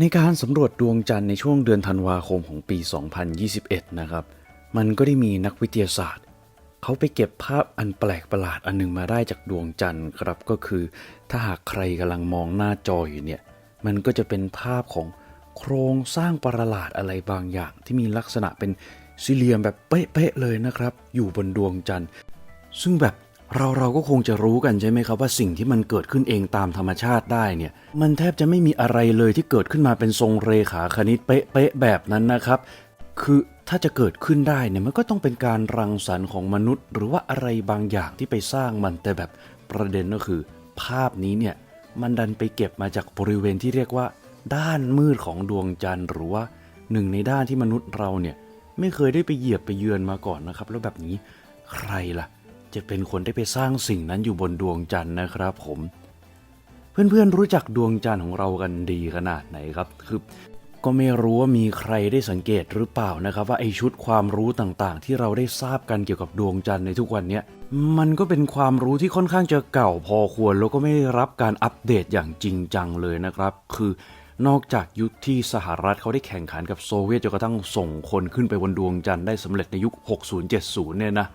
ในการสำรวจดวงจันทร์ในช่วงเดือนธันวาคมของปี 2021 นะครับ มันก็ได้มีนักวิทยาศาสตร์ เขาไปเก็บภาพอันแปลกประหลาดอันหนึงมาได้จากดวงจันทร์ครับก็คือ ถ้าหากใครกำลังมองหน้าจออยู่เนี่ย มันก็จะเป็นภาพของโครงสร้างประหลาดอะไรบางอย่าง ที่มีลักษณะเป็นสี่เหลี่ยมแบบเป๊ะๆเลยนะครับ อยู่บนดวงจันทร์ ซึ่งแบบ เราเราก็คงจะรู้กันใช่ไหมครับว่าสิ่งที่มันเกิดขึ้นเองตามธรรมชาติได้เนี่ย มันแทบจะไม่มีอะไรเลยที่เกิดขึ้นมาเป็นทรงเรขาคณิตเป๊ะๆแบบนั้นนะครับ คือถ้าจะเกิดขึ้นได้เนี่ยมันก็ต้องเป็นการรังสรรค์ของมนุษย์ หรือว่าอะไรบางอย่างที่ไปสร้างมันแต่แบบประเด็นก็คือ ภาพนี้เนี่ยมันดันไปเก็บมาจากบริเวณที่เรียกว่า ด้านมืดของดวงจันทร์ หรือว่าหนึ่งในด้านที่มนุษย์เราเนี่ยไม่เคยได้ไปเหยียบไปเยือนมาก่อนนะครับ แล้วแบบนี้ใครล่ะ จะเป็นคนได้ไปสร้างสิ่งนั้นอยู่บนดวงจันทร์นะครับผม เพื่อนๆรู้จักดวงจันทร์ของเรากันดีขนาดไหนครับ คือก็ไม่รู้ว่ามีใครได้สังเกตหรือเปล่านะครับว่าไอชุดความรู้ต่างๆ ที่เราได้ทราบกันเกี่ยวกับดวงจันทร์ในทุกวันนี้มันก็เป็นความรู้ที่ค่อนข้างจะเก่าพอควร แล้วก็ไม่ได้รับการอัปเดตอย่างจริงจังเลยนะครับ คือนอกจากยุคที่สหรัฐเขาได้แข่งขันกับโซเวียตจนกระทั่งส่งคนขึ้นไปบนดวงจันทร์ได้สำเร็จในยุค 60-70 เนี่ยนะ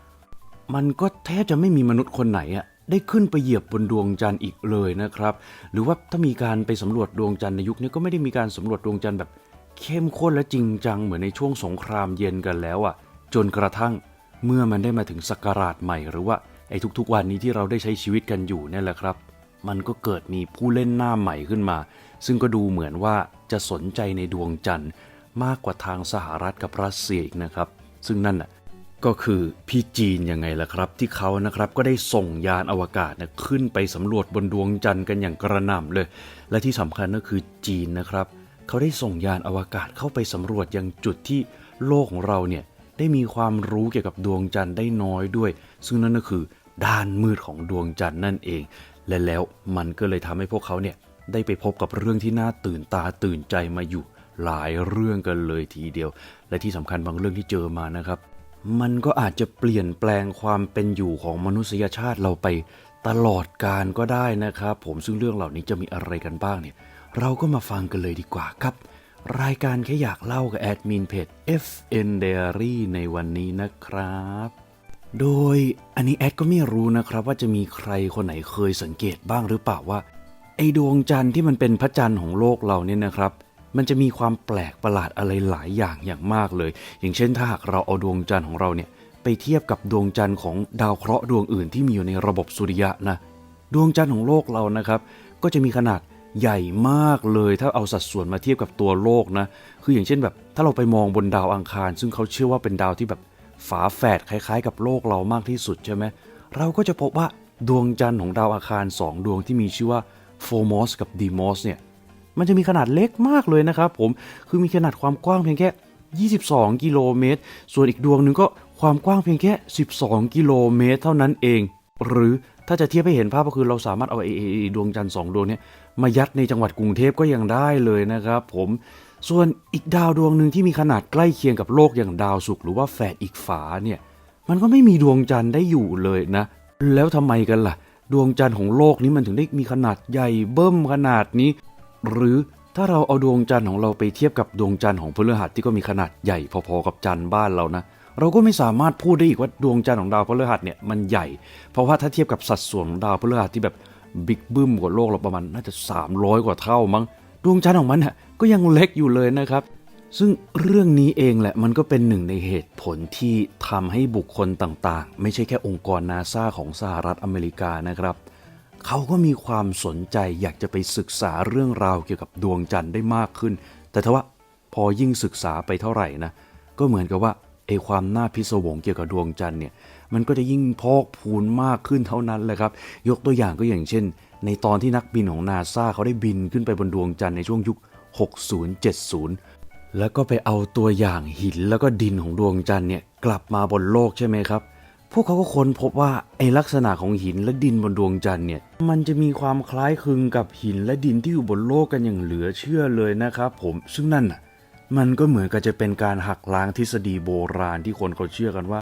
มันก็แทบจะไม่มีมนุษย์คนไหนอะได้ขึ้นไปเหยียบบนดวงจันทร์อีกเลยนะครับ หรือว่าถ้ามีการไปสำรวจดวงจันทร์ในยุคนี้ก็ไม่ได้มีการสำรวจดวงจันทร์แบบ เข้มข้นและจริงจังเหมือนในช่วงสงครามเย็นกันแล้วอะจนกระทั่งเมื่อมันได้มาถึงศักราชใหม่ หรือว่าไอ้ทุกๆวันนี้ที่เราได้ใช้ชีวิตกันอยู่เนี่ยแหละครับ มันก็เกิดมีผู้เล่นหน้าใหม่ขึ้นมา ซึ่งก็ดูเหมือนว่าจะสนใจในดวงจันทร์มากกว่าทางสหรัฐกับรัสเซียอีกนะครับ ซึ่งนั่นน่ะ ก็คือพี่จีนยังไงล่ะครับ ที่เขานะครับก็ได้ส่งยานอวกาศนะขึ้นไปสำรวจบนดวงจันทร์กันอย่างกระหน่ำเลย และที่สำคัญก็คือจีนนะครับ เขาได้ส่งยานอวกาศเข้าไปสำรวจยังจุดที่โลกของเราเนี่ยได้มีความรู้เกี่ยวกับดวงจันทร์ได้น้อยด้วย ซึ่งนั่นก็คือด้านมืดของดวงจันทร์นั่นเอง และแล้วมันก็เลยทำให้พวกเขาเนี่ยได้ไปพบกับเรื่องที่น่าตื่นตาตื่นใจมาอยู่หลายเรื่องกันเลยทีเดียว และที่สำคัญบางเรื่องที่เจอมานะครับ มันก็อาจจะเปลี่ยนแปลงความเป็นอยู่ของมนุษยชาติเราไปตลอดการก็ได้นะครับ ผมซึ่งเรื่องเหล่านี้จะมีอะไรกันบ้างเนี่ย เราก็มาฟังกันเลยดีกว่าครับ รายการแค่อยากเล่ากับแอดมินเพจ FN Diary ในวันนี้นะครับ โดยอันนี้แอดก็ไม่รู้นะครับ ว่าจะมีใครคนไหนเคยสังเกตบ้างหรือเปล่าว่าไอดวงจันทร์ที่มันเป็นพระจันทร์ของโลกเราเนี่ยนะครับ มันจะมีความแปลกประหลาดอะไรหลายอย่างอย่างมากเลย อย่างเช่นถ้าหากเราเอาดวงจันทร์ของเราเนี่ยไปเทียบกับดวงจันทร์ของดาวเคราะห์ดวงอื่นที่มีอยู่ในระบบสุริยะนะ ดวงจันทร์ของโลกเรานะครับ ก็จะมีขนาดใหญ่มากเลยถ้าเอาสัดส่วนมาเทียบกับตัวโลกนะ คืออย่างเช่นแบบ ถ้าเราไปมองบนดาวอังคาร ซึ่งเขาเชื่อว่าเป็นดาวที่แบบฝาแฝดคล้ายๆ กับโลกเรามากที่สุดใช่ไหมเราก็จะพบว่าดวงจันทร์ของดาวอังคารสองดวงที่มีชื่อว่าโฟมอสกับดีมอสเนี่ย มันจะมีขนาดเล็กมากเลยนะครับผมคือมีขนาดความกว้างเพียงแค่ 22 กิโลเมตร ส่วนอีกดวงหนึ่งก็ความกว้างเพียงแค่ 12 กิโลเมตร เท่านั้นเอง หรือถ้าจะเทียบให้เห็นภาพก็คือเราสามารถเอาไอ้ไอดวงจันทร์สองดวงนี้มายัดในจังหวัดกรุงเทพก็ยังได้เลยนะครับผมส่วนอีกดาวดวงหนึ่งที่มีขนาดใกล้เคียงกับโลกอย่างดาวศุกร์หรือว่าแฝดอีกฝาเนี่ยมันก็ไม่มีดวงจันทร์ได้อยู่เลยนะ แล้วทำไมกันล่ะ ดวงจันทร์ของโลกนี้มันถึงได้มีขนาดใหญ่เบิ้มขนาดนี้ หรือถ้าเราเอาดวงจันทร์ของเราไปเทียบกับดวงจันทร์ของพฤหัสที่ก็มีขนาดใหญ่พอๆกับจันทร์บ้านเรานะ เราก็ไม่สามารถพูดได้อีกว่าดวงจันทร์ของดาวพฤหัสเนี่ยมันใหญ่ เพราะว่าถ้าเทียบกับสัดส่วนของดาวพฤหัสที่แบบบิ๊กบึ้มกว่าโลกเราประมาณน่าจะ 300 กว่าเท่ามั้งดวงจันทร์ของมันน่ะก็ยังเล็กอยู่เลยนะครับ ซึ่งเรื่องนี้เองแหละมันก็เป็นหนึ่งในเหตุผลที่ทำให้บุคคลต่างๆ ไม่ใช่แค่องค์กรนาซาของสหรัฐอเมริกานะครับ เขาก็มีความสนใจอยากจะไปศึกษาเรื่องราวเกี่ยวกับดวงจันทร์ได้มากขึ้น แต่ทว่าพอยิ่งศึกษาไปเท่าไหร่นะ ก็เหมือนกับว่าไอความน่าพิศวงเกี่ยวกับดวงจันทร์เนี่ย มันก็จะยิ่งพอกพูนมากขึ้นเท่านั้นแหละครับ ยกตัวอย่างก็อย่างเช่น ในตอนที่นักบินของนาซาเขาได้บินขึ้นไปบนดวงจันทร์ในช่วงยุค 60-70 แล้วก็ไปเอาตัวอย่างหินแล้วก็ดินของดวงจันทร์เนี่ยกลับมาบนโลกใช่ไหมครับ พวกเขาก็ค้นพบว่าไอลักษณะของหินและดินบนดวงจันทร์เนี่ย มันจะมีความคล้ายคลึงกับหินและดินที่อยู่บนโลกกันอย่างเหลือเชื่อเลยนะครับผมซึ่งนั่นน่ะมันก็เหมือนกับจะเป็นการหักล้างทฤษฎีโบราณที่คนเขาเชื่อกันว่า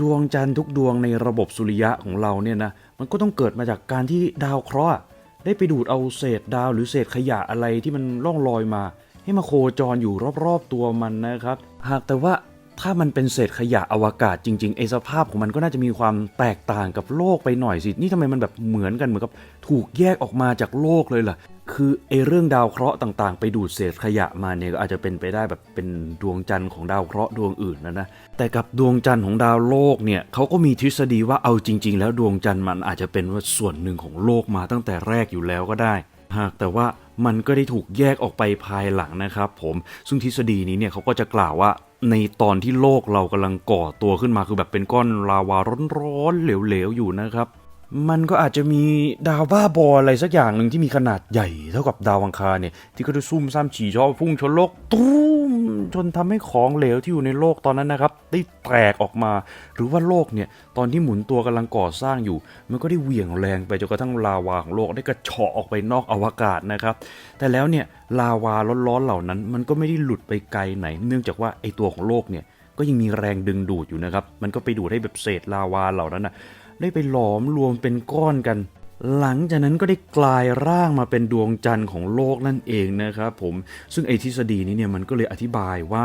ดวงจันทร์ทุกดวงในระบบสุริยะของเราเนี่ยนะมันก็ต้องเกิดมาจากการที่ดาวเคราะห์ได้ไปดูดเอาเศษดาวหรือเศษขยะอะไรที่มันล่องลอยมา ให้มาโคจรอยู่รอบๆตัวมันนะครับ หากแต่ว่า ถ้ามันเป็นเศษขยะอวกาศจริงๆไอสภาพของมันก็น่าจะมีความแตกต่างกับโลกไปหน่อยสิ นี่ทำไมมันแบบเหมือนกันเหมือนกับถูกแยกออกมาจากโลกเลยล่ะ คือไอเรื่องดาวเคราะห์ต่างๆ ไปดูดเศษขยะมาเนี่ยก็อาจจะเป็นไปได้แบบเป็นดวงจันทร์ของดาวเคราะห์ดวงอื่นนะนะ แต่กับดวงจันทร์ของดาวโลกเนี่ยเขาก็มีทฤษฎีว่าเอาจริง ๆ แล้วดวงจันทร์มันอาจจะเป็นว่าส่วนหนึ่งของโลกมาตั้งแต่แรกอยู่แล้วก็ได้ หากแต่ว่า มันก็ได้ถูกแยกออกไปภายหลังนะครับผม ซึ่งทฤษฎีนี้เนี่ยเขาก็จะกล่าวว่าในตอนที่โลกเรากำลังก่อตัวขึ้นมาคือแบบเป็นก้อนลาวาร้อนๆเหลวๆอยู่นะครับ มันก็อาจจะมีดาวบ้าบออะไรสักอย่างหนึ่งที่มีขนาดใหญ่เท่ากับดาวอังคารเนี่ย ที่ก็จะซุ่มซ่ามฉี่ชอบพุ่งชนโลกตุ้มจนทำให้ของเหลวที่อยู่ในโลกตอนนั้นนะครับ ได้แตกออกมา หรือว่าโลกเนี่ย ตอนที่หมุนตัวกำลังก่อสร้างอยู่ มันก็ได้เหวี่ยงแรงไปจนกระทั่งลาวาของโลกได้กระเฉาะออกไปนอกอวกาศนะครับ แต่แล้วเนี่ยลาวาร้อนๆเหล่านั้น มันก็ไม่ได้หลุดไปไกลไหน เนื่องจากว่าไอตัวของโลกเนี่ยก็ยังมีแรงดึงดูดอยู่นะครับ มันก็ไปดูดให้แบบเศษลาวาเหล่านั้นนะ ได้ไปหลอมรวมเป็นก้อนกัน หลังจากนั้นก็ได้กลายร่างมาเป็นดวงจันทร์ของโลกนั่นเองนะครับผมซึ่งไอทฤษฎีนี้เนี่ยมันก็เลยอธิบายว่า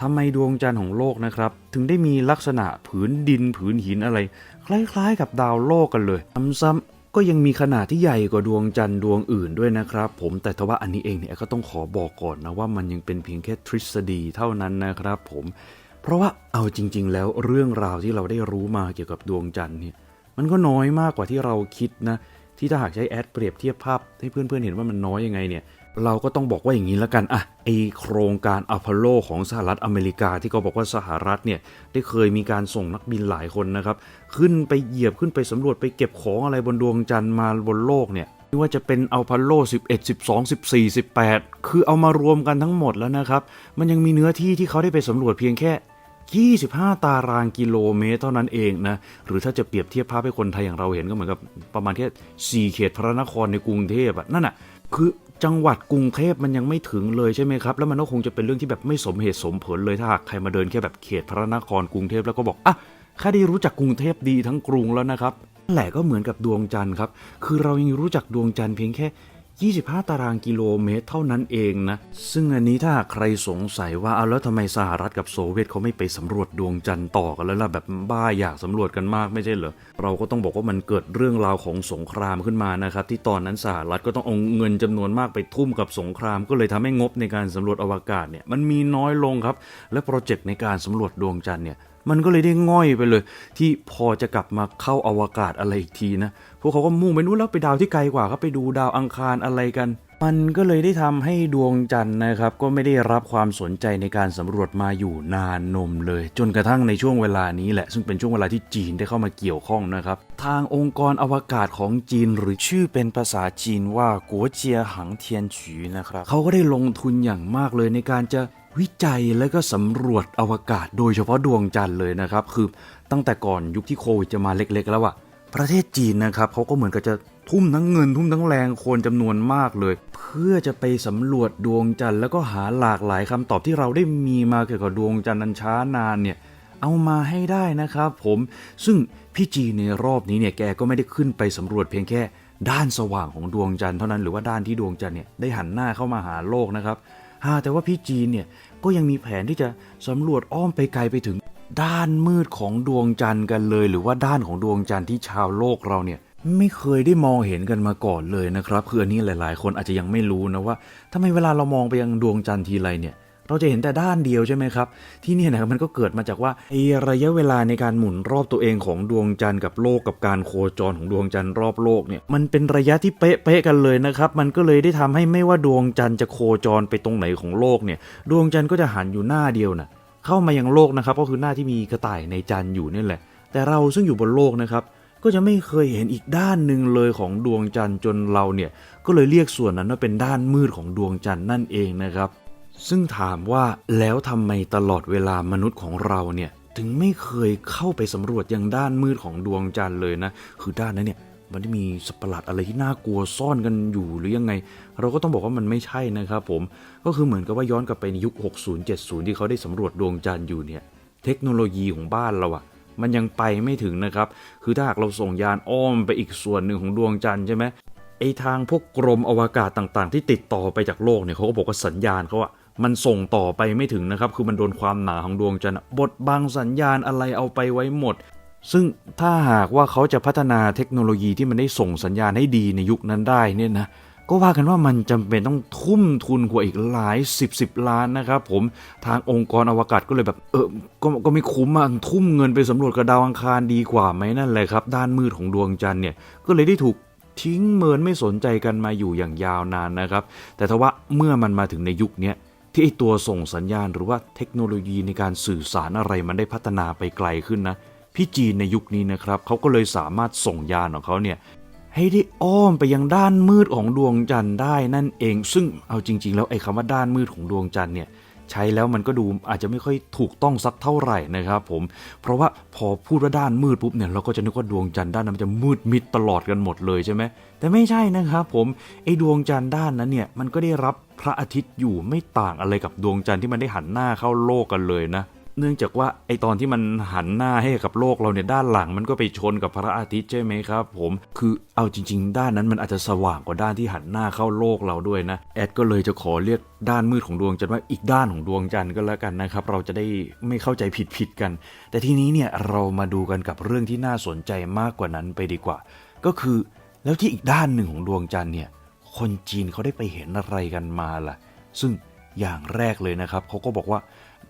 ทำไมดวงจันทร์ของโลกนะครับ ถึงได้มีลักษณะผืนดินผืนหินอะไร คล้ายๆ กับดาวโลกกันเลยซ้ำๆก็ยังมีขนาดที่ใหญ่กว่าดวงจันทร์ดวงอื่นด้วยนะครับ ผมแต่ทว่าอันนี้เองเนี่ยก็ต้องขอบอกก่อนนะว่ามันยังเป็นเพียงแค่ทฤษฎีเท่านั้นนะครับ ผม เพราะว่าเอาจริง ๆ แล้วเรื่องราวที่เราได้รู้มาเกี่ยวกับดวงจันทร์เนี่ย มันก็น้อยมากกว่าที่เราคิดนะที่ถ้าหากใช้แอดเปรียบเทียบภาพให้เพื่อนๆเห็นว่ามันน้อยยังไงเนี่ยเราก็ต้องบอกว่าอย่างนี้แล้วกันอะไอโครงการอพอลโลของสหรัฐอเมริกาที่เขาบอกว่าสหรัฐเนี่ยได้เคยมีการส่งนักบินหลายคนนะครับ ขึ้นไปเหยียบขึ้นไปสำรวจไปเก็บของอะไรบนดวงจันทร์มาบนโลกเนี่ยไม่ว่าจะเป็นอพอลโล 11 12 14 18 คือเอามารวมกันทั้งหมดแล้วนะครับ มันยังมีเนื้อที่ที่เขาได้ไปสำรวจเพียงแค่ 25 ตารางกิโลเมตรเท่านั้นเองนะ หรือถ้าจะเปรียบเทียบภาพให้คนไทยอย่างเราเห็นก็เหมือนกับประมาณแค่4เขตพระนครในกรุงเทพอะนั่นอะคือจังหวัดกรุงเทพมันยังไม่ถึงเลยใช่ไหมครับ แล้วมันก็คงจะเป็นเรื่องที่แบบไม่สมเหตุสมผลเลยถ้าหากใครมาเดินแค่แบบเขตพระนครกรุงเทพแล้วก็บอกอะข้าได้รู้จักกรุงเทพดีทั้งกรุงแล้วนะครับแหละก็เหมือนกับดวงจันทร์ครับ คือเรายังรู้จักดวงจันทร์เพียงแค่ 25 ตารางกิโลเมตรเท่านั้นเองนะ ซึ่งอันนี้ถ้าใครสงสัยว่าเอาแล้วทำไมสหรัฐกับโซเวียตเขาไม่ไปสำรวจดวงจันทร์ต่อกันแล้วล่ะแบบบ้าอยากสำรวจกันมากไม่ใช่เหรอ เราก็ต้องบอกว่ามันเกิดเรื่องราวของสงครามขึ้นมานะครับ ที่ตอนนั้นสหรัฐก็ต้องเอาเงินจำนวนมากไปทุ่มกับสงคราม ก็เลยทำให้งบในการสำรวจอวกาศเนี่ยมันมีน้อยลงครับ และโปรเจกต์ในการสำรวจดวงจันทร์เนี่ย มันก็เลยได้ง่อยไปเลย ที่พอจะกลับมาเข้าอวกาศอะไรอีกทีนะ พวกเขาก็มุ่งไปนู้นแล้วไปดาวที่ไกลกว่าครับไปดูดาวอังคารอะไรกัน มันก็เลยได้ทำให้ดวงจันทร์นะครับ ก็ไม่ได้รับความสนใจในการสำรวจมาอยู่นานนมเลย จนกระทั่งในช่วงเวลานี้แหละ ซึ่งเป็นช่วงเวลาที่จีนได้เข้ามาเกี่ยวข้องนะครับ ทางองค์กรอวกาศของจีนหรือชื่อเป็นภาษาจีนว่ากัวเจียหังเทียนฉือนะครับเขาก็ได้ลงทุนอย่างมากเลยในการจะ วิจัยและก็สำรวจอวกาศโดยเฉพาะดวงจันทร์เลยนะครับ คือตั้งแต่ก่อนยุคที่โควิดจะมาเล็กๆ แล้วอะประเทศจีนนะครับเขาก็เหมือนกับจะทุ่มทั้งเงินทุ่มทั้งแรงคนจำนวนมากเลย เพื่อจะไปสำรวจดวงจันทร์แล้วก็หาหลากหลายคำตอบที่เราได้มีมาเกี่ยวกับดวงจันทร์นันช้านานเนี่ยเอามาให้ได้นะครับผมซึ่งพี่จีในรอบนี้เนี่ยแกก็ไม่ได้ขึ้นไปสำรวจเพียงแค่ ด้านสว่างของดวงจันทร์เท่านั้นหรือว่าด้านที่ดวงจันทร์เนี่ยได้หันหน้าเข้ามาหาโลกนะครับฮาแต่ว่าพี่จีเนี่ย ก็ยังมีแผนที่จะสำรวจอ้อมไปไกลไปถึง ด้านมืดของดวงจันทร์กันเลย หรือว่าด้านของดวงจันทร์ที่ชาวโลกเราเนี่ยไม่เคยได้มองเห็นกันมาก่อนเลยนะครับคืออันนี้หลาย ๆ คนอาจจะยังไม่รู้นะว่าทำไมเวลาเรามองไปยังดวงจันทร์ทีไรเนี่ย เราจะเห็นแต่ด้านเดียวใช่ไหมครับ ที่นี่นะครับมันก็เกิดมาจากว่าไอระยะเวลาในการหมุนรอบตัวเองของดวงจันทร์กับโลกกับการโคจรของดวงจันทร์รอบโลกเนี่ยมันเป็นระยะที่เป๊ะๆกันเลยนะครับ มันก็เลยได้ทำให้ไม่ว่าดวงจันทร์จะโคจรไปตรงไหนของโลกเนี่ย ดวงจันทร์ก็จะหันอยู่หน้าเดียวน่ะเข้ามายังโลกนะครับก็คือหน้าที่มีกระต่ายในจันทร์อยู่นี่แหละ แต่เราซึ่งอยู่บนโลกนะครับก็จะไม่เคยเห็นอีกด้านหนึ่งเลยของดวงจันทร์จนเราเนี่ยก็เลยเรียกส่วนนั้นว่าเป็นด้านมืดของดวงจันทร์นั่นเองนะครับ ซึ่งถามว่าแล้วทำไมตลอดเวลามนุษย์ของเราเนี่ยถึงไม่เคยเข้าไปสำรวจยังด้านมืดของดวงจันทร์เลยนะ คือด้านนั้นเนี่ยมันได้มีสัประหลาดอะไรที่น่ากลัวซ่อนกันอยู่หรือยังไง เราก็ต้องบอกว่ามันไม่ใช่นะครับผม ก็คือเหมือนกับว่าย้อนกลับไปในยุค 60 70 ที่เขาได้สำรวจดวงจันทร์อยู่เนี่ย เทคโนโลยีของบ้านเราอะมันยังไปไม่ถึงนะครับ คือถ้าหากเราส่งยานอ้อมไปอีกส่วนหนึ่งของดวงจันทร์ใช่ไหมไอทางพวกกรมอวกาศต่างๆ ที่ติดต่อไปจากโลกเนี่ยเขาก็บอกว่าสัญญาณเขาอะ มันส่งต่อไปไม่ถึงนะครับ คือมันโดนความหนาของดวงจันทร์บดบังสัญญาณอะไรเอาไปไว้หมด ซึ่งถ้าหากว่าเขาจะพัฒนาเทคโนโลยีที่มันได้ส่งสัญญาณให้ดีในยุคนั้นได้เนี่ยนะก็ว่ากันว่ามันจำเป็นต้องทุ่มทุนกว่าอีกหลายสิบสิบล้านนะครับผมทางองค์กรอวกาศก็เลยแบบเออก็ก็ไม่คุ้มอะทุ่มเงินไปสำรวจกระดาวอังคารดีกว่าไหมนั่นแหละครับ ด้านมืดของดวงจันทร์เนี่ยก็เลยได้ถูกทิ้งเมินไม่สนใจกันมาอยู่อย่างยาวนานนะครับ แต่ทว่าเมื่อมันมาถึงในยุคนี้ ที่ไอตัวส่งสัญญาณหรือว่าเทคโนโลยีในการสื่อสารอะไรมันได้พัฒนาไปไกลขึ้นนะ พี่จีนในยุคนี้นะครับเขาก็เลยสามารถส่งยานของเขาเนี่ยให้ได้อ้อมไปยังด้านมืดของดวงจันทร์ได้นั่นเอง ซึ่งเอาจริง ๆ แล้วไอ้คำว่าด้านมืดของดวงจันทร์เนี่ย ใช้แล้วมันก็ดูอาจจะไม่ค่อยถูกต้องสักเท่าไหร่นะครับผม เพราะว่าพอพูดว่าด้านมืดปุ๊บเนี่ยเราก็จะนึกว่าดวงจันทร์ด้านนั้นมันจะมืดมิดตลอดกันหมดเลยใช่ไหมแต่ไม่ใช่นะครับผมไอ้ดวงจันทร์ด้านนั้นเนี่ยมันก็ได้รับพระอาทิตย์อยู่ไม่ต่างอะไรกับดวงจันทร์ที่มันได้หันหน้าเข้าโลกกันเลยนะ เนื่องจากว่าไอตอนที่มันหันหน้าให้กับโลกเราเนี่ยด้านหลัง มันก็ไปชนกับพระอาทิตย์ใช่ไหมครับ ผมคือเอาจริง ๆ ด้านนั้นมันอาจจะสว่างกว่าด้านที่หันหน้าเข้าโลกเราด้วยนะแอดก็เลยจะขอเรียกด้านมืดของดวงจันทร์ว่าอีกด้านของดวงจันทร์ก็แล้วกันนะครับ เราจะได้ไม่เข้าใจผิดๆกัน แต่ทีนี้เนี่ยเรามาดูกันกับเรื่องที่น่าสนใจมากกว่านั้นไปดีกว่า ก็คือแล้วที่อีกด้านหนึ่งของดวงจันทร์เนี่ยคนจีนเขาได้ไปเห็นอะไรกันมาล่ะ ซึ่งอย่างแรกเลยนะครับเขาก็บอกว่า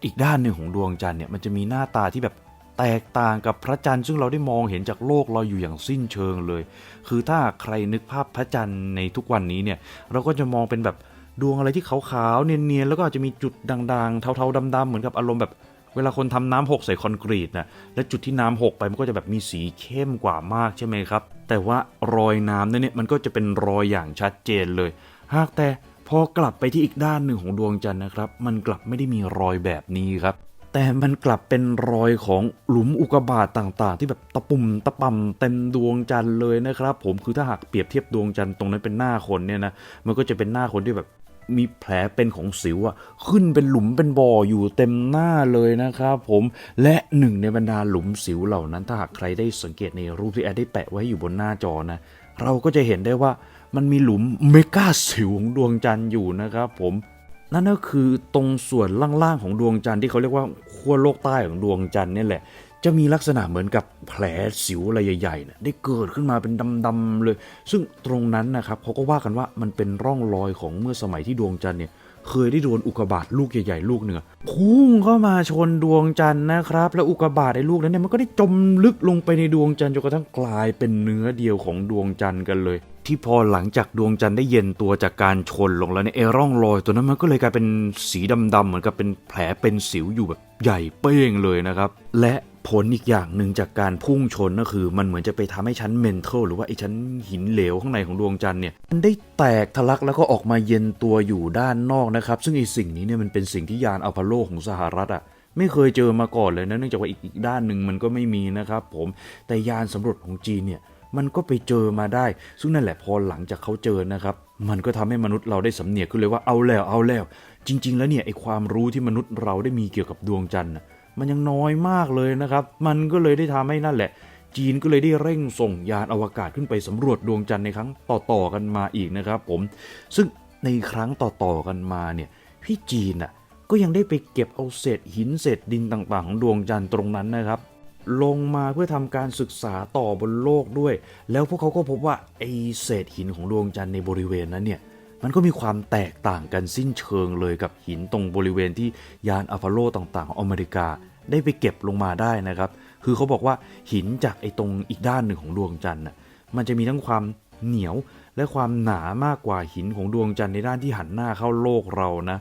อีกด้านหนึ่งของดวงจันทร์เนี่ยมันจะมีหน้าตาที่แบบแตกต่างกับพระจันทร์ซึ่งเราได้มองเห็นจากโลกเราอยู่อย่างสิ้นเชิงเลย คือถ้าใครนึกภาพพระจันทร์ในทุกวันนี้เนี่ยเราก็จะมองเป็นแบบดวงอะไรที่ขาวๆเนียนๆแล้วก็อาจจะมีจุดด่างๆ เทาๆดำๆเหมือนกับอารมณ์แบบเวลาคนทำน้ำหกใส่คอนกรีตนะและจุดที่น้ำหกไปมันก็จะแบบมีสีเข้มกว่ามากใช่ไหมครับ แต่ว่ารอยน้ำเนี่ยมันก็จะเป็นรอยอย่างชัดเจนเลย หากแต่ พอกลับไปที่อีกด้านหนึ่งของดวงจันทร์นะครับ มันกลับไม่ได้มีรอยแบบนี้ครับ แต่มันกลับเป็นรอยของหลุมอุกกาบาตต่างๆ ที่แบบตะปุ่มตะป่ำเต็มดวงจันทร์เลยนะครับ ผมคือถ้าหากเปรียบเทียบดวงจันทร์ตรงนั้นเป็นหน้าคนเนี่ยนะมันก็จะเป็นหน้าคนที่แบบมีแผลเป็นของสิวอะขึ้นเป็นหลุมเป็นบ่ออยู่เต็มหน้าเลยนะครับผมและหนึ่งในบรรดาหลุมสิวเหล่านั้น ถ้าหากใครได้สังเกตในรูปที่แอดได้แปะไว้อยู่บนหน้าจอนะ เราก็จะเห็นได้ว่า มันมีหลุมเมกาสิวของดวงจันทร์อยู่นะครับผมนั่นก็คือตรงส่วนล่างๆของดวงจันทร์ที่เขาเรียกว่าขั้วโลกใต้ของดวงจันทร์นี่แหละ จะมีลักษณะเหมือนกับแผลสิวอะไรใหญ่ๆนะได้เกิดขึ้นมาเป็นดำๆเลย ซึ่งตรงนั้นนะครับเขาก็ว่ากันว่ามันเป็นร่องรอยของเมื่อสมัยที่ดวงจันทร์เนี่ยเคยได้โดนอุกกาบาตลูกใหญ่ๆ ลูกหนึ่งอพุ่งเข้ามาชนดวงจันทร์นะครับ แล้วอุกกาบาตไอ้ลูกนั้นเนี่ยมันก็ได้จมลึกลงไปในดวงจันทร์จนกระทั่งกลายเป็นเนื้อเดียวของดวงจันทร์กันเลย ที่พอหลังจากดวงจันทร์ได้เย็นตัวจากการชนลงแล้วเนี่ยไอ้ร่องรอยตัวนั้นมันก็เลยกลายเป็นสีดำๆเหมือนกับเป็นแผลเป็นสิวอยู่แบบใหญ่เป้งเลยนะครับ และผลอีกอย่างหนึ่งจากการพุ่งชนก็คือ มันเหมือนจะไปทำให้ชั้นเมนเทลหรือว่าไอ้ชั้นหินเหลวข้างในของดวงจันทร์เนี่ยมันได้แตกทะลักแล้วก็ออกมาเย็นตัวอยู่ด้านนอกนะครับ ซึ่งไอ้สิ่งนี้เนี่ยมันเป็นสิ่งที่ยานอัลโลของสหรัฐอะไม่เคยเจอมาก่อนเลยนะเนื่องจากว่าอีกด้านหนึ่งมันก็ไม่มีนะครับผมแต่ยานสำรวจของจีนเนี่ย มันก็ไปเจอมาได้ ซึ่งนั่นแหละพอหลังจากเขาเจอนะครับ มันก็ทำให้มนุษย์เราได้สำเนียกขึ้นเลยว่าเอาแล้วเอาแล้ว จริง ๆ แล้วเนี่ยไอความรู้ที่มนุษย์เราได้มีเกี่ยวกับดวงจันทร์มันยังน้อยมากเลยนะครับ มันก็เลยได้ทำให้นั่นแหละ จีนก็เลยได้เร่งส่งยานอวกาศขึ้นไปสำรวจดวงจันทร์ในครั้งต่อๆกันมาอีกนะครับ ผม ซึ่งในครั้งต่อๆกันมาเนี่ยพี่จีนอะก็ยังได้ไปเก็บเอาเศษหินเศษดินต่างๆของดวงจันทร์ตรงนั้นนะครับ ลงมาเพื่อทำการศึกษาต่อบนโลกด้วย แล้วพวกเขาก็พบว่าไอเศษหินของดวงจันทร์ในบริเวณนั้นเนี่ยมันก็มีความแตกต่างกันสิ้นเชิงเลยกับหินตรงบริเวณที่ยานอัลฟโลต่างๆ ของอเมริกาได้ไปเก็บลงมาได้นะครับ คือเขาบอกว่าหินจากไอตรงอีกด้านหนึ่งของดวงจันทร์น่ะมันจะมีทั้งความเหนียวและความหนามากกว่าหินของดวงจันทร์ในด้านที่หันหน้าเข้าโลกเรานะ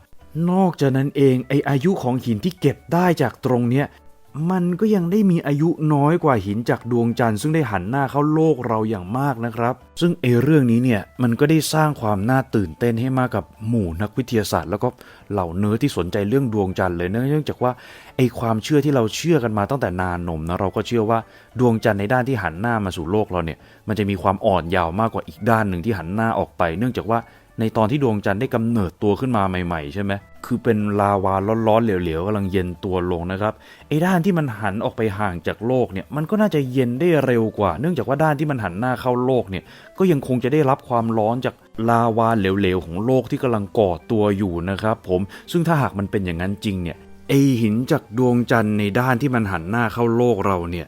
นอกจากนั้นเองไออายุของหินที่เก็บได้จากตรงเนี้ย มันก็ยังได้มีอายุน้อยกว่าหินจากดวงจันทร์ซึ่งได้หันหน้าเข้าโลกเราอย่างมากนะครับ ซึ่งเอเรื่องนี้เนี่ยมันก็ได้สร้างความน่าตื่นเต้นให้มากกับหมู่นักวิทยาศาสตร์ แล้วก็เหล่าเนื้อที่สนใจเรื่องดวงจันทร์เลยเนื่องจากว่าไอความเชื่อที่เราเชื่อกันมาตั้งแต่นานนมนะเราก็เชื่อว่าดวงจันทร์ในด้านที่หันหน้ามาสู่โลกเราเนี่ยมันจะมีความอ่อนยาวมากกว่าอีกด้านหนึ่งที่หันหน้าออกไป เนื่องจากว่า ในตอนที่ดวงจันทร์ได้กำเนิดตัวขึ้นมาใหม่ ๆ ใช่ไหมคือเป็นลาวาร้อนๆเหลวๆกำลังเย็นตัวลงนะครับไอ้ด้านที่มันหันออกไปห่างจากโลกเนี่ยมันก็น่าจะเย็นได้เร็วกว่า เนื่องจากว่าด้านที่มันหันหน้าเข้าโลกเนี่ยก็ยังคงจะได้รับความร้อนจากลาวาเหลวๆของโลกที่กำลังก่อตัวอยู่นะครับผมซึ่งถ้าหากมันเป็นอย่างนั้นจริงเนี่ยไอหินจากดวงจันทร์ในด้านที่มันหันหน้าเข้าโลกเราเนี่ย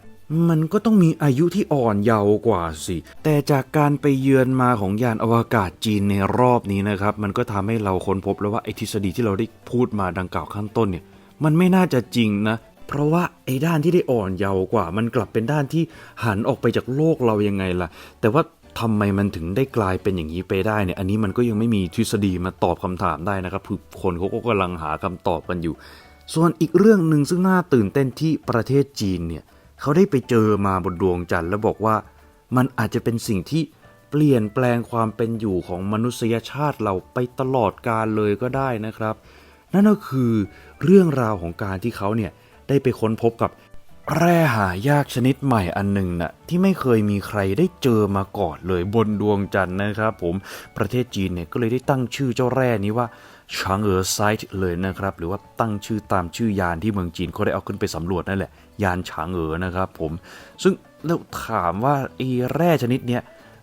มันก็ต้องมีอายุที่อ่อนเยาว์กว่าสิ แต่จากการไปเยือนมาของยานอวกาศจีนในรอบนี้นะครับ มันก็ทำให้เราค้นพบแล้วว่าไอทฤษฎีที่เราได้พูดมาดังกล่าวข้างต้นเนี่ย มันไม่น่าจะจริงนะ เพราะว่าไอ้ด้านที่ได้อ่อนเยาว์กว่า มันกลับเป็นด้านที่หันออกไปจากโลกเรายังไงล่ะ แต่ว่าทำไมมันถึงได้กลายเป็นอย่างนี้ไปได้เนี่ย อันนี้มันก็ยังไม่มีทฤษฎีมาตอบคำถามได้นะครับคือคนเขาก็กำลังหาคำตอบกันอยู่ ส่วนอีกเรื่องหนึ่งซึ่งน่าตื่นเต้นที่ประเทศจีนเนี่ย เขาได้ไปเจอมาบนดวงจันทร์แล้วบอกว่า มันอาจจะเป็นสิ่งที่เปลี่ยนแปลงความเป็นอยู่ของมนุษยชาติเราไปตลอดกาลเลยก็ได้นะครับ นั่นก็คือเรื่องราวของการที่เขาเนี่ยได้ไปค้นพบกับแร่หายากชนิดใหม่อันหนึ่งน่ะที่ไม่เคยมีใครได้เจอมาก่อนเลยบนดวงจันทร์นะครับ ผมประเทศจีนเนี่ยก็เลยได้ตั้งชื่อเจ้าแร่นี้ว่า ชางเอ๋อไซต์เลยนะครับ หรือว่าตั้งชื่อตามชื่อยานที่เมืองจีนเขาได้เอาขึ้นไปสำรวจนั่นแหละ ยานฉางเอ๋อนะครับผม ซึ่งแล้วถามว่าไอ้แร่ชนิดเนี้ย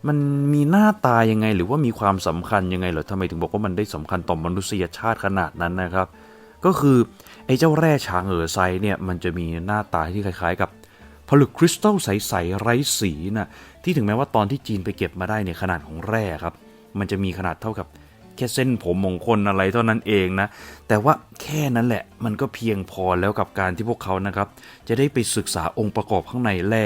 มันมีหน้าตายังไง หรือว่ามีความสำคัญยังไงเหรอทำไมถึงบอกว่ามันได้สำคัญต่อมนุษยชาติขนาดนั้นนะครับ ก็คือไอ้เจ้าแร่ฉางเอ๋อไซเนี่ยมันจะมีหน้าตาที่คล้ายๆ กับผลึกคริสตัลใสๆไร้สีนะที่ถึงแม้ว่าตอนที่จีนไปเก็บมาได้เนี่ยขนาดของแร่ครับ มันจะมีขนาดเท่ากับ แค่เส้นผมมงคลอะไรเท่านั้นเองนะ แต่ว่าแค่นั้นแหละมันก็เพียงพอแล้วกับการที่พวกเขานะครับ จะได้ไปศึกษาองค์ประกอบข้างในแร่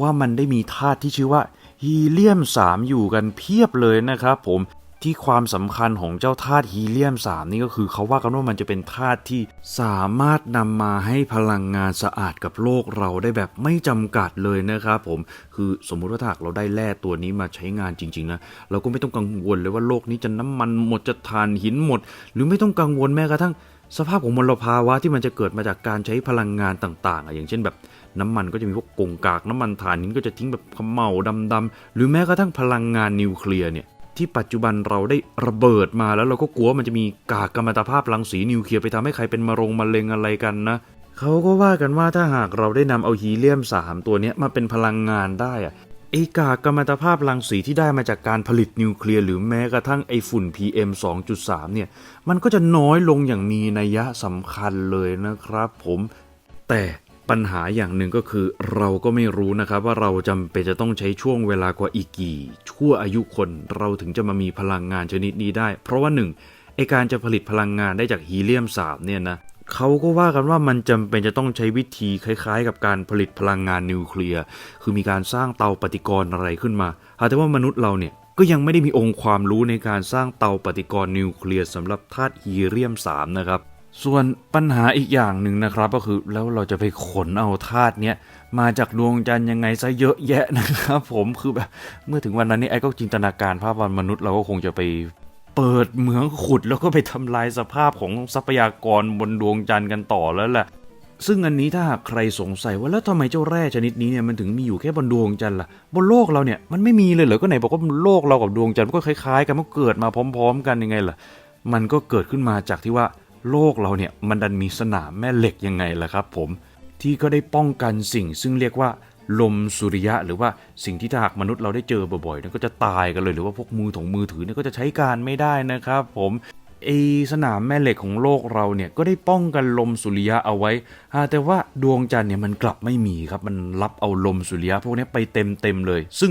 ว่ามันได้มีธาตุที่ชื่อว่าฮีเลียม 3 อยู่กันเพียบเลยนะครับผม ที่ความสำคัญของเจ้าธาตุฮีเลียม 3 นี่ก็คือเขาว่ากันว่ามันจะเป็นธาตุที่สามารถนำมาให้พลังงานสะอาดกับโลกเราได้แบบไม่จำกัดเลยนะครับผมคือสมมุติว่าถ้าหากเราได้แร่ตัวนี้มาใช้งานจริงๆนะเราก็ไม่ต้องกังวลเลยว่าโลกนี้จะน้ำมันหมดจะทานหินหมด หรือไม่ต้องกังวลแม้กระทั่งสภาพของมลภาวะที่มันจะเกิดมาจากการใช้พลังงานต่างๆอะอย่างเช่นแบบน้ำมันก็จะมีพวกกงกากน้ำมันถ่านหินก็จะทิ้งแบบขมเหลาดำๆหรือแม้กระทั่งพลังงานนิวเคลียร์เนี่ย ที่ปัจจุบันเราได้ระเบิดมาแล้วเราก็กลัวมันจะมีกากกัมมันตภาพรังสีนิวเคลียร์ไปทำให้ใครเป็นมะรงมะเร็งอะไรกันนะเขาก็ว่ากันว่าถ้าหากเราได้นำเอาฮีเลียม 3 ตัวนี้มาเป็นพลังงานได้อะไอกากกัมมันตภาพรังสีที่ได้มาจากการผลิตนิวเคลียร์หรือแม้กระทั่งไอฝุ่น PM 2.3 เนี่ย มันก็จะน้อยลงอย่างมีนัยยะสำคัญเลยนะครับผม แต่ ปัญหาอย่างหนึ่งก็คือเราก็ไม่รู้นะครับว่าเราจำเป็นจะต้องใช้ช่วงเวลากว่าอีกกี่ ชั่วอายุคนเราถึงจะมามีพลังงานชนิดนี้ได้ เพราะว่าหนึ่งไอการจะผลิตพลังงานได้จากฮีเลียม3เนี่ยนะเขาก็ว่ากันว่ามันจำเป็นจะต้องใช้วิธีคล้ายๆ กับการผลิตพลังงานนิวเคลียร์คือมีการสร้างเตาปฏิกรณ์อะไรขึ้นมาหากแต่ว่ามนุษย์เราเนี่ยก็ยังไม่ได้มีองค์ความรู้ในการสร้างเตาปฏิกรณ์นิวเคลียร์สำหรับธาตุฮีเลียม3นะครับ ส่วนปัญหาอีกอย่างหนึ่งนะครับก็คือแล้วเราจะไปขนเอาธาตุเนี้ยมาจากดวงจันทร์ยังไงซะเยอะแยะนะครับ ผมคือแบบเมื่อถึงวันนั้นนี่ไอ้ก็จินตนาการภาพวันมนุษย์เราก็คงจะไปเปิดเหมืองขุดแล้วก็ไปทำลายสภาพของทรัพยากรบนดวงจันทร์กันต่อแล้วแหละซึ่งอันนี้ถ้าหากใครสงสัยว่าแล้วทำไมเจ้าแร่ชนิดนี้เนี่ยมันถึงมีอยู่แค่บนดวงจันทร์ล่ะบนโลกเราเนี่ยมันไม่มีเลยเหรอก็ไหนบอกว่าโลกเรากับดวงจันทร์มันก็คล้ายๆ กันมันเกิดมาพร้อม ๆ กันยังไงล่ะมันก็เกิดขึ้นมาจากที่ว่า โลกเราเนี่ยมันดันมีสนามแม่เหล็กยังไงล่ะครับผมที่ก็ได้ป้องกันสิ่งซึ่งเรียกว่าลมสุริยะ หรือว่าสิ่งที่ถ้าหากมนุษย์เราได้เจอบ่อยๆนี่ยก็จะตายกันเลยหรือว่าพวกมือถงมือถือเนี่ยก็จะใช้การไม่ได้นะครับ ผมไอสนามแม่เหล็กของโลกเราเนี่ยก็ได้ป้องกันลมสุริยะเอาไว้แต่ว่าดวงจันทร์เนี่ยมันกลับไม่มีครับมันรับเอาลมสุริยะพวกนี้ไปเต็มๆเลย ซึ่ง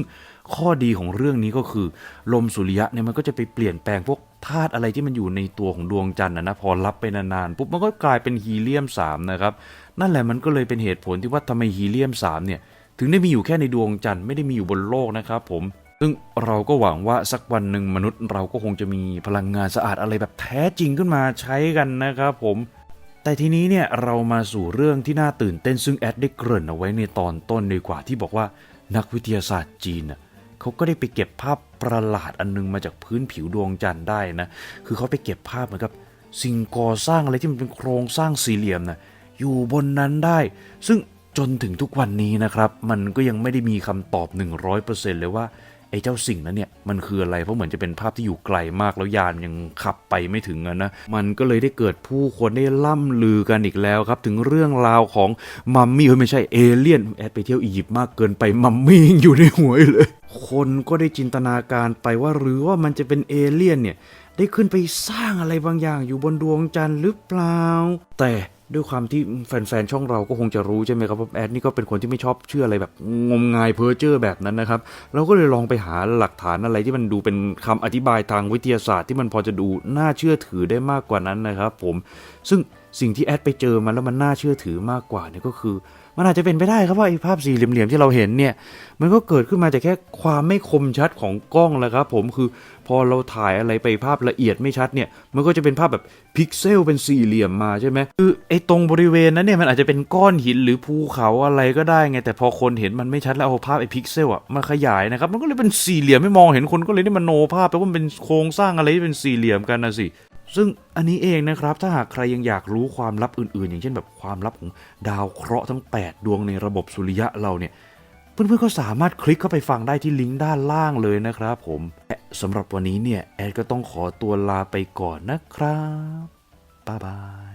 ข้อดีของเรื่องนี้ก็คือ ลมสุริยะเนี่ยมันก็จะไปเปลี่ยนแปลงพวกธาตุอะไรที่มันอยู่ในตัวของดวงจันทร์นะนะพอรับไปนานๆปุ๊บมันก็กลายเป็นฮีเลียม3นะครับนั่นแหละมันก็เลยเป็นเหตุผลที่ว่าทำไมฮีเลียม3เนี่ยถึงได้มีอยู่แค่ในดวงจันทร์ไม่ได้มีอยู่บนโลกนะครับผมซึ่งเราก็หวังว่าสักวันหนึ่งมนุษย์เราก็คงจะมีพลังงานสะอาดอะไรแบบแท้จริงขึ้นมาใช้กันนะครับผมแต่ทีนี้เนี่ยเรามาสู่เรื่องที่น่าตื่นเต้นซึ่งแอดได้เกริ่นเอาไว้ในตอนต้นดีกว่าที่บอกว่านักวิทยาศาสตร์จีน เขาก็ได้ไปเก็บภาพประหลาดอันนึงมาจากพื้นผิวดวงจันทร์ได้นะ คือเขาไปเก็บภาพเหมือนกับสิ่งก่อสร้างอะไรที่มันเป็นโครงสร้างสี่เหลี่ยมนะอยู่บนนั้นได้ ซึ่งจนถึงทุกวันนี้นะครับ มันก็ยังไม่ได้มีคำตอบ 100%เลยว่า ออ้เจ้าสิ่งนั้นเนี่ยมันคืออะไรเพราะเหมือนจะเป็นภาพที่อยู่ไกลมากแล้วยานยังขับไปไม่ถึงนะมันก็เลยได้เกิดผู้คนได้ล่ำลือกันอีกแล้วครับ ถึงเรื่องราวของมัมมี่ไม่ใช่เอเลี่ยนแอดไปเที่ยวอียิปต์มากเกินไปมัมมี่อยู่ในหัวเลยคนก็ได้จินตนาการไปว่าหรือว่ามันจะเป็นเอเลี่ยนเนี่ยได้ขึ้นไปสร้างอะไรบางอย่างอยู่บนดวงจันทร์หรือเปล่า แต่ ด้วยความที่แฟนๆ ช่องเราก็คงจะรู้ใช่ไหมครับว่าแอดนี่ก็เป็นคนที่ไม่ชอบเชื่ออะไรแบบงมงายเพ้อเจ้อแบบนั้นนะครับ เราก็เลยลองไปหาหลักฐานอะไรที่มันดูเป็นคำอธิบายทางวิทยาศาสตร์ที่มันพอจะดูน่าเชื่อถือได้มากกว่านั้นนะครับผม ซึ่งสิ่งที่แอดไปเจอมาแล้วมันน่าเชื่อถือมากกว่าเนี่ยก็คือ มันอาจจะเป็นไปได้ครับว่าไอ้ภาพสี่เหลี่ยมๆที่เราเห็นเนี่ย มันก็เกิดขึ้นมาจากแค่ความไม่คมชัดของกล้องแหละครับผมคือพอเราถ่ายอะไรไปภาพละเอียดไม่ชัดเนี่ย มันก็จะเป็นภาพแบบพิกเซลเป็นสี่เหลี่ยมมาใช่ไหมคือไอ้ตรงบริเวณนั้นเนี่ยมันอาจจะเป็นก้อนหินหรือภูเขาอะไรก็ได้ไง แต่พอคนเห็นมันไม่ชัดแล้วเอาภาพไอ้พิกเซลอะมาขยายนะครับมันก็เลยเป็นสี่เหลี่ยมไม่มองเห็นคนก็เลยได้มโนภาพไปว่ามันเป็นโครงสร้างอะไรที่เป็นสี่เหลี่ยมกันนะสิ ซึ่งอันนี้เองนะครับถ้าหากใครยังอยากรู้ความลับอื่นๆ อย่างเช่นแบบความลับของดาวเคราะห์ทั้ง 8 ดวงในระบบสุริยะเราเนี่ยเพื่อนๆก็สามารถคลิกเข้าไปฟังได้ที่ลิงก์ด้านล่างเลยนะครับผมและสำหรับวันนี้เนี่ยแอดก็ต้องขอตัวลาไปก่อนนะครับบ๊ายบาย